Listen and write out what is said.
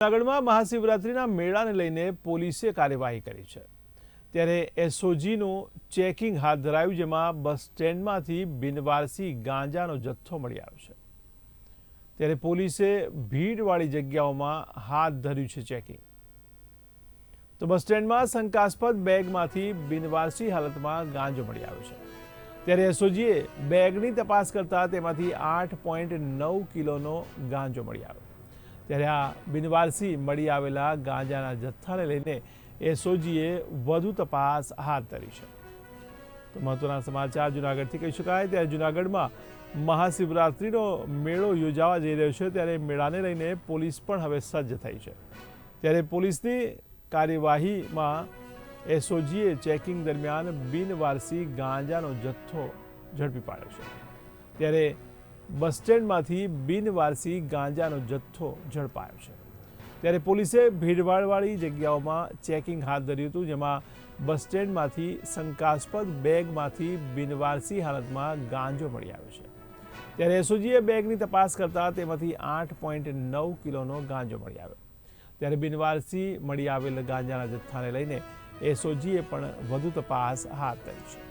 જૂનાગઢમાં મહાશિવરાત્રિના મેળાને લઈને પોલીસે કાર્યવાહી કરી છે. ત્યારે એસઓજીનું ચેકિંગ હાથ ધરાયું જેમાં બસ સ્ટેન્ડમાંથી બિનવારસી ગાંજાનો જથ્થો મળી આવ્યો છે. ત્યારે પોલીસે ભીડવાળી જગ્યાઓમાં હાથ ધર્યું છે ચેકિંગ. તો બસ સ્ટેન્ડમાં શંકાસ્પદ બેગમાંથી બિનવારસી હાલતમાં ગાંજો મળી આવ્યો છે. ત્યારે એસઓજીએ બેગની તપાસ કરતા તેમાંથી આઠ પોઈન્ટ નવ કિલોનો ગાંજો મળી આવ્યો. ત્યારે આ બિનવારસી મળી આવેલા ગાંજાના જથ્થાને લઈને એસઓજીએ વધુ તપાસ હાથ ધરી છે. તો મહત્વના સમાચાર જુનાગઢથી કહી શકાય, ત્યારે જુનાગઢમાં મહાશિવરાત્રિનો મેળો યોજાવા જઈ રહ્યો છે, ત્યારે મેળાને લઈને પોલીસ પણ હવે સજ્જ થઈ છે. ત્યારે પોલીસની કાર્યવાહીમાં એસઓજીએ ચેકિંગ દરમિયાન બિનવારસી ગાંજાનો જથ્થો ઝડપી પાડ્યો છે. ત્યારે બસ સ્ટેન્ડમાંથી બિનવારસી ગાંજાનો જથ્થો ઝડપાયો છે. ત્યારે પોલીસે ભીડભાડવાળી જગ્યાઓમાં ચેકિંગ હાથ ધર્યું હતું, જેમાં બસ સ્ટેન્ડમાંથી શંકાસ્પદ બેગમાંથી બિનવારસી હાલતમાં ગાંજો મળી આવ્યો છે. ત્યારે એસઓજીએ બેગની તપાસ કરતા તેમાંથી આઠ પોઈન્ટ નવ કિલોનો ગાંજો મળી આવ્યો. ત્યારે બિનવારસી મળી આવેલ ગાંજાના જથ્થાને લઈને એસઓજીએ પણ વધુ તપાસ હાથ ધરી છે.